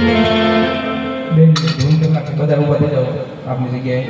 બે મિનિટ ધૂમ કરી નાખશે બધા ઊભા થઈ જાઓ આપની જગ્યાએ